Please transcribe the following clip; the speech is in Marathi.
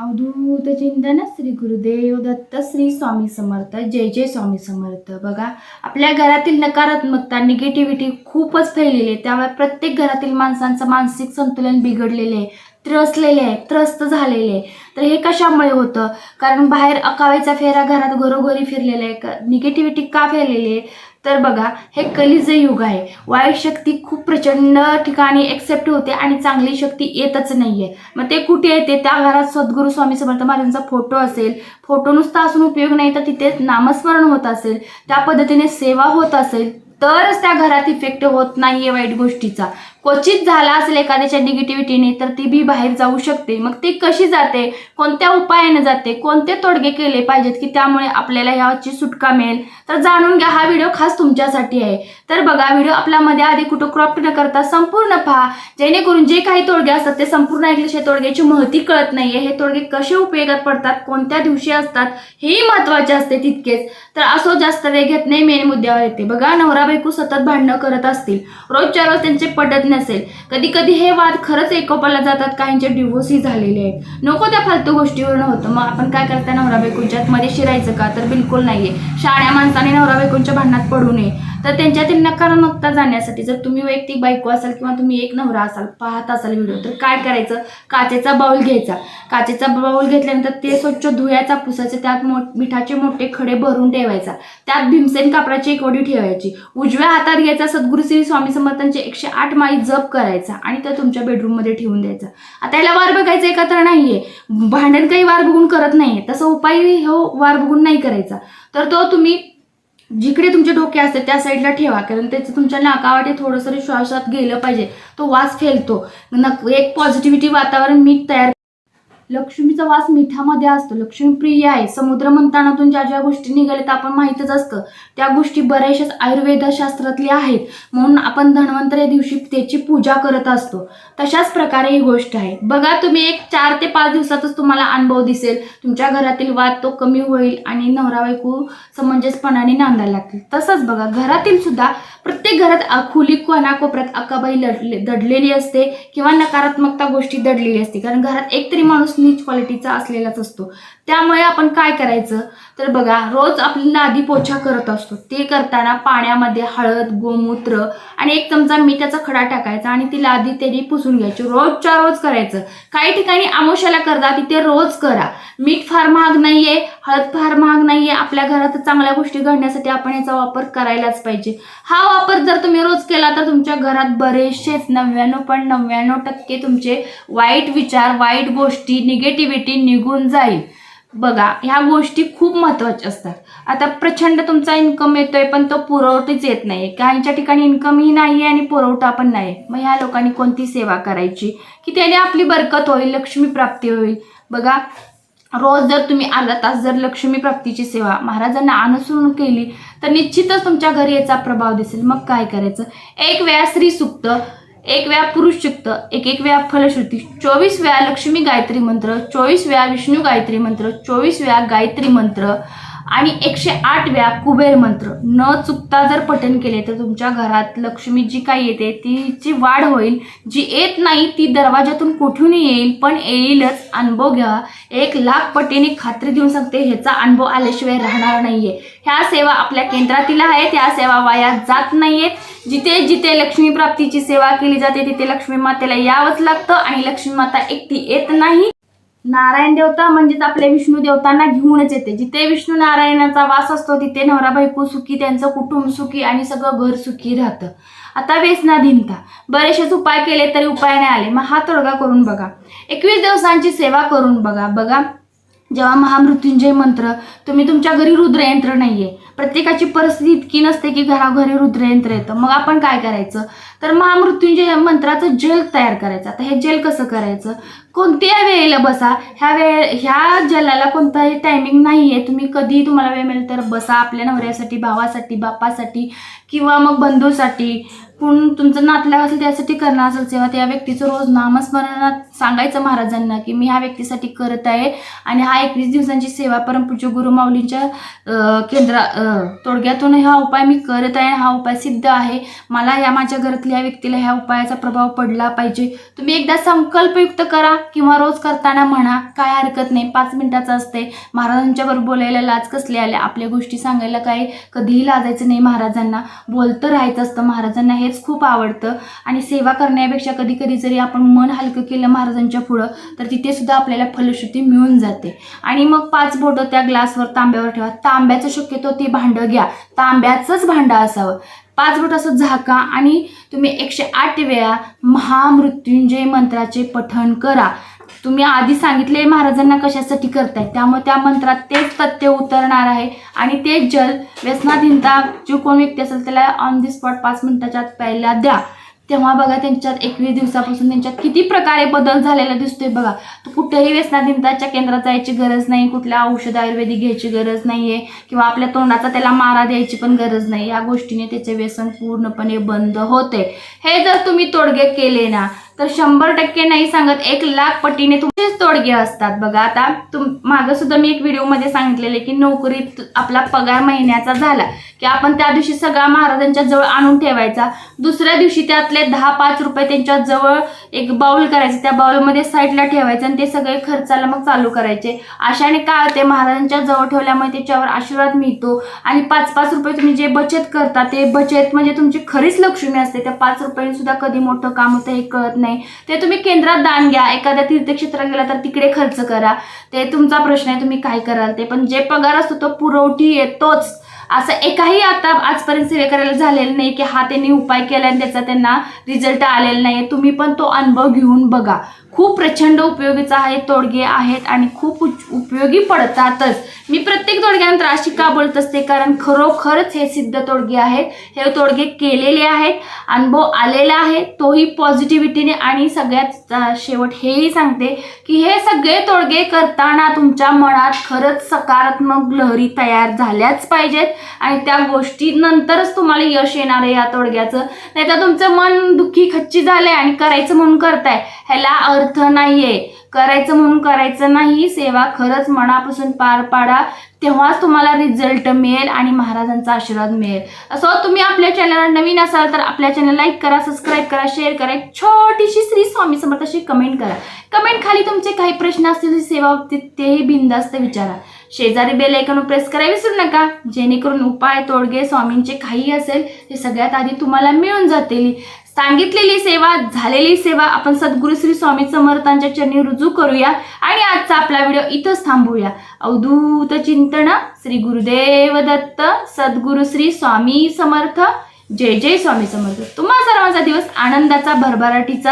अवधूत चिंतन श्री गुरुदेव दत्त श्री स्वामी समर्थ जय जय स्वामी समर्थ बघा आपल्या घरातील नकारात्मकता निगेटिव्हिटी खूपच फैलेली आहे. त्यामुळे प्रत्येक घरातील माणसांचं मानसिक संतुलन बिघडलेले आहे. त्रसलेले आहे त्रस्त झालेले आहे. तर हे कशामुळे होतं? कारण बाहेर अकावेचा फेरा घरात घरोघरी फिरलेला आहे. निगेटिव्हिटी का फैलेली आहे? तर बघा हे कलिज युग आहे. वाईट शक्ती खूप प्रचंड ठिकाणी एक्सेप्ट होते आणि चांगली शक्ती येतच नाहीये. मग ते कुठे येते त्या घरात सद्गुरू स्वामी समर्थ महाराजांचा फोटो असेल. फोटो नुसता असून उपयोग नाही तर तिथे नामस्मरण होत असेल. त्या पद्धतीने सेवा होत असेल तरच त्या घरात इफेक्ट होत नाहीये वाईट गोष्टीचा. क्वचित झाला असेल एखाद्याच्या निगेटिव्हिटीने तर ती बी बाहेर जाऊ शकते. मग ती कशी जाते? कोणत्या उपायाने जाते? कोणते तोडगे केले पाहिजेत की त्यामुळे आपल्याला ह्याची सुटका मिळेल? तर जाणून घ्या हा व्हिडिओ खास तुमच्यासाठी आहे. तर बघा व्हिडिओ आपल्यामध्ये आधी कुठं क्रॉप्ट न करता संपूर्ण पहा. जेणेकरून जे काही तोडगे असतात ते संपूर्ण ऐकल्याशिवाय तोडग्याची महती कळत नाहीये. हे तोडगे कसे उपयोगात पडतात? कोणत्या दिवशी असतात? हेही महत्त्वाचे असते तितकेच. तर असो जास्त वेळ घेत नाही मेन मुद्द्यावर येते. बघा नवरा बायको सतत भांडणं करत असतील. रोजच्या रोज त्यांचे पडत नसेल. कधी कधी हे वाद खरंच एकोपाला जातात. काहींचे डिवोर्सही झालेले आहेत. नको त्या फालतू गोष्टीवरनं होतं. मग आपण काय करता नवरा बायकोच्या मध्ये शिरायचं का? तर बिलकुल नाहीये. शाळ्या माणसाने नवरा बायकोच्या भांडणात पडू नये. तर त्यांच्यातील नकारात्मकता जाण्यासाठी जर तुम्ही वैयक्तिक बायको असाल किंवा तुम्ही एक नवरा असाल पाहत असाल व्हिडिओ तर काय करायचं? काचेचा बाऊल घ्यायचा. काचेचा बाऊल घेतल्यानंतर ते स्वच्छ धुयाचा पुसायचं त्यात मो मिठाचे मोठे खडे भरून ठेवायचा. त्यात भीमसेन कापडाची एक ओढी ठेवायची. उजव्या हातात घ्यायचा सद्गुरू श्री स्वामी समर्थांचे एकशे आठ माळी जप करायचा आणि त्या तुमच्या बेडरूममध्ये ठेवून द्यायचा. आता याला वार बघायचं एकत्र नाहीये. भांडण काही वार बघून करत नाहीये. तसं उपाय हो वार बघून नाही करायचा. तर तो तुम्ही जिकडे तुमचे डोके असते त्या साईडला ठेवा कारण त्याचं तुमच्या नाकावाटे थोडंसं श्वासात गेलं पाहिजे. तो वास फेलतो. नक एक पॉझिटिव्हिटी वातावरण मीठ तयार लक्ष्मीचा वास मिठामध्ये असतो. लक्ष्मी प्रिय आहे. समुद्र मंथनातून ज्या ज्या गोष्टी निघाल्या तर आपण माहीतच असतं. त्या गोष्टी बऱ्याचशाच आयुर्वेदशास्त्रातल्या आहेत. म्हणून आपण धन्वंतरी दिवशी त्याची पूजा करत असतो. तशाच प्रकारे ही गोष्ट आहे. बघा तुम्ही एक चार ते पाच दिवसातच तुम्हाला अनुभव दिसेल. तुमच्या घरातील वाद तो कमी होईल आणि नवरा बायको समंजसपणाने नांदायला लागतील. तसंच बघा घरातील सुद्धा प्रत्येक घरात खुली कोणाकोपऱ्यात अकाबाई लढले दडलेली असते किंवा नकारात्मकता गोष्टी दडलेली असते. कारण घरात एकतरी माणूस नीच क्वालिटीचा असलेलाच असतो. त्यामुळे आपण काय करायचं? तर बघा रोज आपली लादी पोछा करत असतो. ते करताना पाण्यामध्ये हळद गोमूत्र आणि एक चमचा मिठाचा खडा टाकायचा आणि ती लादी त्यांनी पुसून घ्यायची. रोजच्या रोज करायचं. काही ठिकाणी आमोशाला करता तिथे रोज करा. मीठ फार महाग नाहीये हळद फार महाग नाहीये. आपल्या घरात चांगल्या गोष्टी घडण्यासाठी आपण याचा वापर करायलाच पाहिजे. हा वापर जर तुम्ही रोज केला तर तुमच्या घरात बरेचसेच नव्याण्णव पॉईंट नव्याण्णव टक्के तुमचे वाईट विचार वाईट गोष्टी निगेटिव्हिटी निघून जाईल. बघा ह्या गोष्टी खूप महत्त्वाच्या असतात. आता प्रचंड तुमचा इन्कम येतोय पण तो पुरवठीच येत नाही काहींच्या ठिकाणी इन्कमही नाही आणि पुरवठा पण नाही मग ह्या लोकांनी कोणती सेवा करायची? की त्याने आपली बरकत होईल लक्ष्मी प्राप्ती होईल. बघा रोज जर तुम्ही अर्धा तास जर लक्ष्मी प्राप्तीची सेवा महाराजांना अनुसरून केली तर निश्चितच तुमच्या घरी याचा प्रभाव दिसेल. मग काय करायचं? एक वेळा स्त्री सुक्त एक वेळा पुरुष सुक्त एक एक वेळा फलश्रुती चोवीस वेळा लक्ष्मी गायत्री मंत्र चोवीस वेळा विष्णू गायत्री मंत्र चोवीस वेळा गायत्री मंत्र आणि एकशे आठ वेळा कुबेर मंत्र. न चुकता जर पठण केले तर तुमच्या घरात लक्ष्मी जी काही येते तिची वाढ होईल. जी येत नाही ती दरवाजातून कुठूनही येईल? पण येईलच. अनुभव घ्या. एक लाख पटीने खात्री देऊन सांगते ह्याचा अनुभव आल्याशिवाय राहणार नाहीये. ह्या सेवा आपल्या केंद्रातील आहेत. ह्या सेवा वाया जात नाहीयेत. जिथे जिथे लक्ष्मी प्राप्तीची सेवा केली जाते तिथे लक्ष्मी मातेला यावंच लागतं आणि लक्ष्मी माता एकटी येत नाही. नारायण देवता म्हणजेच आपल्या विष्णू देवतांना घेऊनच येते. जिथे विष्णू नारायणाचा वास असतो तिथे नवरा बायको सुखी त्यांचं कुटुंब सुखी आणि सगळं घर सुखी राहतं. आता व्यसनाधीनता बरेचसेच उपाय केले तरी उपाय नाही आले. मग हा तोडगा करून बघा. एकवीस दिवसांची सेवा करून बघा. बघा जेव्हा महामृत्युंजय मंत्र तुम्ही तुमच्या घरी रुद्रयंत्र नाहीये. प्रत्येकाची परिस्थिती इतकी नसते की घराघरी रुद्रयंत्र येतं. मग आपण काय करायचं? तर महामृत्युंजय मंत्राचं जेल तयार करायचं. आता हे जेल कसं करायचं? कोणत्या वेळेला बसा? ह्या वेळे ह्या जलाला कोणताही टायमिंग नाही आहे तुम्ही कधीही तुम्हाला वेळ मिळेल तर बसा आपल्या नवऱ्यासाठी भावासाठी बापासाठी किंवा मग बंधूसाठी. कोण तुमचं नातल्या असेल त्यासाठी करणार असेल तेव्हा त्या व्यक्तीचं रोज नामस्मरणात सांगायचं महाराजांना की मी ह्या व्यक्तीसाठी करत आहे आणि हा एकवीस दिवसांची सेवा परमपूज्य गुरुमाऊलींच्या केंद्रा तोडग्यातून हा उपाय मी करत आहे हा उपाय सिद्ध आहे. मला या माझ्या घरातली घरातील व्यक्तीला ह्या उपायाचा प्रभाव पडला पाहिजे? तुम्ही एकदा संकल्पयुक्त करा किंवा रोज करताना म्हणा काय हरकत नाही. पाच मिनिटाचं असते महाराजांच्या बरोबर बोलायला लाज कसली आल्या आपल्या गोष्टी सांगायला काय कधीही लाजायचं नाही महाराजांना. बोलतं राहायचं असतं. महाराजांना हेच खूप आवडतं. आणि सेवा करण्यापेक्षा कधी कधी जरी आपण मन हलकं केलं महाराजांच्या पुढं तर तिथे सुद्धा आपल्याला फलश्रुती मिळून जाते. आणि मग पाच बोटं त्या ग्लासवर तांब्यावर ठेवा. तांब्याचं शक्यतो ते भांडं घ्या. तांब्याचंच भांडं असावं. पाच बोट असं झाका आणि तुम्ही एकशे आठ वेळा महामृत्युंजय मंत्राचे पठण करा. तुम्ही आधी सांगितले महाराजांना कशासाठी करताय त्यामुळे त्या मंत्रात तेच तथ्य उतरणार आहे आणि ते जल व्यसनाधीनता जो कोण व्यक्ती असेल त्याला ऑन दी स्पॉट पाच मिनिटाच्या आत प्यायला द्या. तेव्हा बघा त्यांच्यात एकवीस दिवसापासून त्यांच्यात किती प्रकारे बदल झालेला दिसतोय बघा. तर कुठेही व्यसनाधीनताच्या केंद्रात जायची गरज नाही कुठल्या औषध आयुर्वेदिक घ्यायची गरज नाहीये किंवा आपल्या तोंडाचा त्याला मारा द्यायची पण गरज नाही. या गोष्टीने त्याचे व्यसन पूर्णपणे बंद होते हे जर तुम्ही तोडगे केले ना तर शंभर टक्के नाही सांगत एक लाख पटीने तुमचेच तोडगे असतात. बघा आता तुम मागं सुद्धा मी एक व्हिडिओमध्ये सांगितलेले की नोकरीत आपला पगार महिन्याचा झाला की आपण त्या दिवशी सगळा महाराजांच्या जवळ आणून ठेवायचा. दुसऱ्या दिवशी त्यातले दहा पाच रुपये त्यांच्या जवळ एक बाउल करायचं त्या बाउलमध्ये साईडला ठेवायचं आणि ते सगळे खर्चाला मग चालू करायचे. अशाने काय होते महाराजांच्या जवळ ठेवल्यामुळे त्याच्यावर आशीर्वाद मिळतो आणि पाच पाच रुपये तुम्ही जे बचत करता ते बचत म्हणजे तुमची खरीच लक्ष्मी असते. त्या पाच रुपयांनी सुद्धा कधी मोठं काम होतं हे कळत नाही. ते तुम्ही केंद्रात दान घ्या. एखाद्या तीर्थक्षेत्रात गेला तर तिकडे खर्च करा. ते तुमचा प्रश्न आहे तुम्ही काय कराल? ते पण जे पगार असतो तो पुरवठी येतोच. असं एकाही आता आजपर्यंत सेवे करायला झालेलं नाही की हा त्यांनी उपाय केला आणि त्याचा त्यांना रिझल्ट आलेला नाही. तुम्ही पण तो अनुभव घेऊन बघा. खूप प्रचंड उपयोगीचा आहे तोडगे आहेत आणि खूप उच- उपयोगी पडतातच. मी प्रत्येक तोडग्यानंतर अशी का बोलत असते कारण खरोखरच हे सिद्ध तोडगे आहेत. हे तोडगे केलेले आहेत अनुभव आलेला आहे तोही पॉझिटिव्हिटीने आणि सगळ्यात शेवट हेही सांगते की हे सगळे तोडगे करताना तुमच्या मनात खरंच सकारात्मक लहरी तयार झाल्याच पाहिजेत. आणि त्या गोष्टी नंतरच तुम्हाला यश येणार आहे या तोडग्याचं. नाही तर तुमचं मन दुःखी खच्ची झालंय आणि करायचं म्हणून करताय. ह्याला अर्थ नाहीये. करायचं म्हणून करायचं नाही. सेवा खरंच मनापासून पार पाडा. तेव्हाच तुम्हाला रिझल्ट मिळेल आणि महाराजांचा आशीर्वाद मिळेल. असं तुम्ही आपल्या चॅनलला नवीन असाल तर आपल्या चॅनल लाईक करा सबस्क्राईब करा शेअर करा. एक छोटीशी श्री स्वामी समर्थ अशी कमेंट करा. कमेंट खाली तुमचे काही प्रश्न असतील सेवा बाबतीत तेही बिंदास्त विचारा. शेजारी बेल ऐकून प्रेस करायला विसरू नका. जेणेकरून उपाय तोडगे स्वामींचे काही असेल ते सगळ्यात आधी तुम्हाला मिळून जातील. सांगितलेली सेवा झालेली सेवा आपण सद्गुरु श्री स्वामी समर्थांच्या चरणी रुजू करूया आणि आजचा आपला व्हिडिओ इथंच थांबूया. अवधूत चिंतन श्री गुरुदेव दत्त सद्गुरु श्री स्वामी समर्थ जय जय स्वामी समर्थ. तुम्हा सर्वांचा दिवस आनंदाचा भरभराटीचा